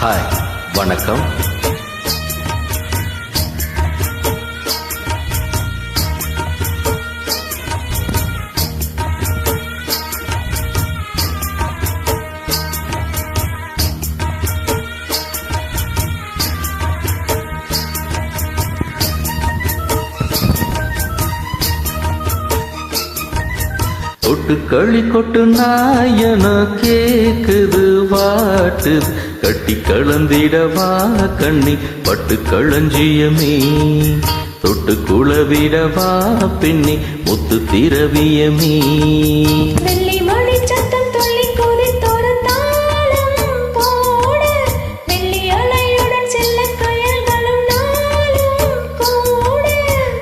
Hi வணக்கம். கொட்டு களி கொட்டு நாயன கேக்குது வாட்டு. கட்டி கலந்திடவா கண்ணி பட்டு களஞ்சியமே. தொட்டு குளவிடவா பின்னி முத்து திரவியமே.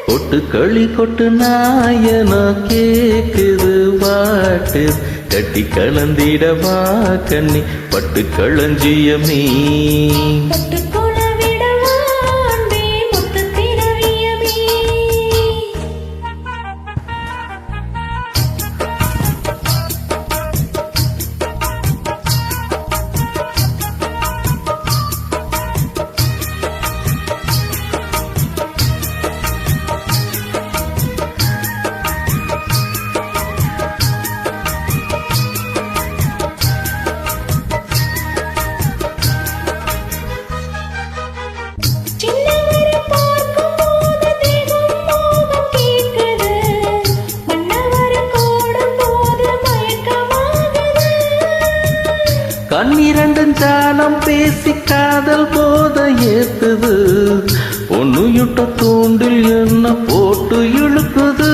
கொட்டு களி கொட்டு நாயன கேக்குது வாட்டு கட்டி களந்திடவா கண்ணி. பட்டு களஞ்சியமே கண்ணிரண்டும் ஜாலம் பேசி காதல் போத ஏத்துது. பொண்ணுயுட்ட தூண்டில் என்ன போட்டு இழுக்குது.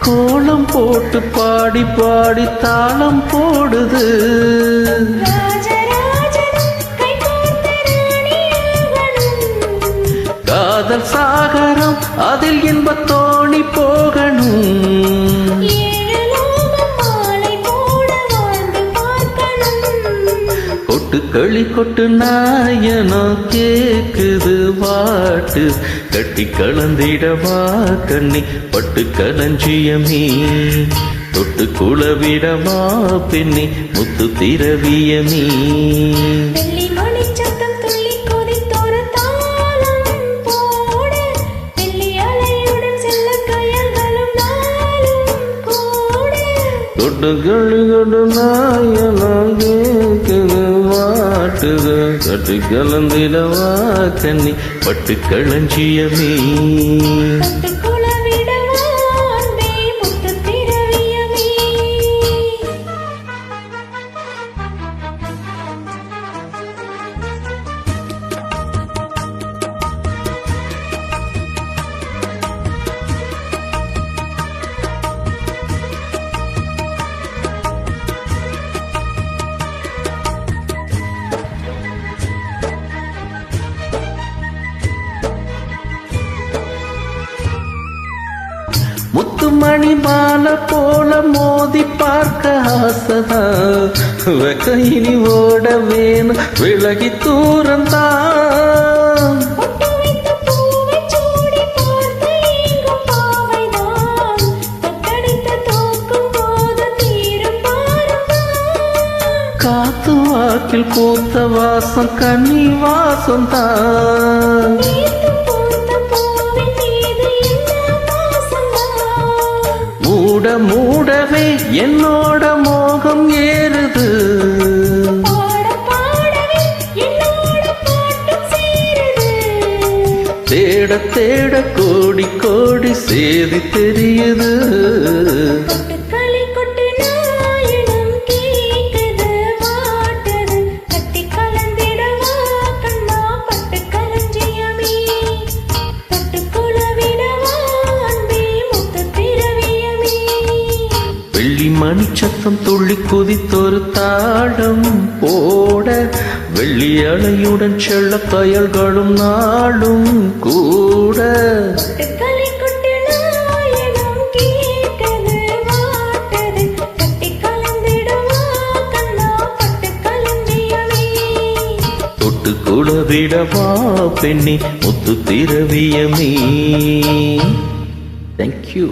கோலம் போட்டு பாடி பாடி தாளம் போடுது. கொட்டு நாயனோ கேக்குது வாட்டு கட்டி கலந்திடவா கண்ணி பட்டு களஞ்சியமே தொட்டு குளவிடவா பின்னி முத்து திரவியமே வெள்ளி சற்று கலந்திடவா கண்ணி பட்டு களஞ்சியமே முத்துமணி மாலை போல மோதி பார்க்க ஆசதா. இனி ஓட வேணும் விலகி தூரந்தான். காத்து வாக்கில் பூத்த வாசம் கன்னி வாசம் தான் மூட மூடவே என்னோட மோகம் ஏறுது. தேட தேட கோடி கோடி சேதி தெரியுது வெள்ளி மணி சத்தம் துள்ளி குதித்தொரு தாடம் போட வெள்ளி அலையுடன் செல்ல கயல்களும் நாளும் கூட. தொட்டு குளவிடவா பெண்ணி முத்து திரவியமே. தேங்க்யூ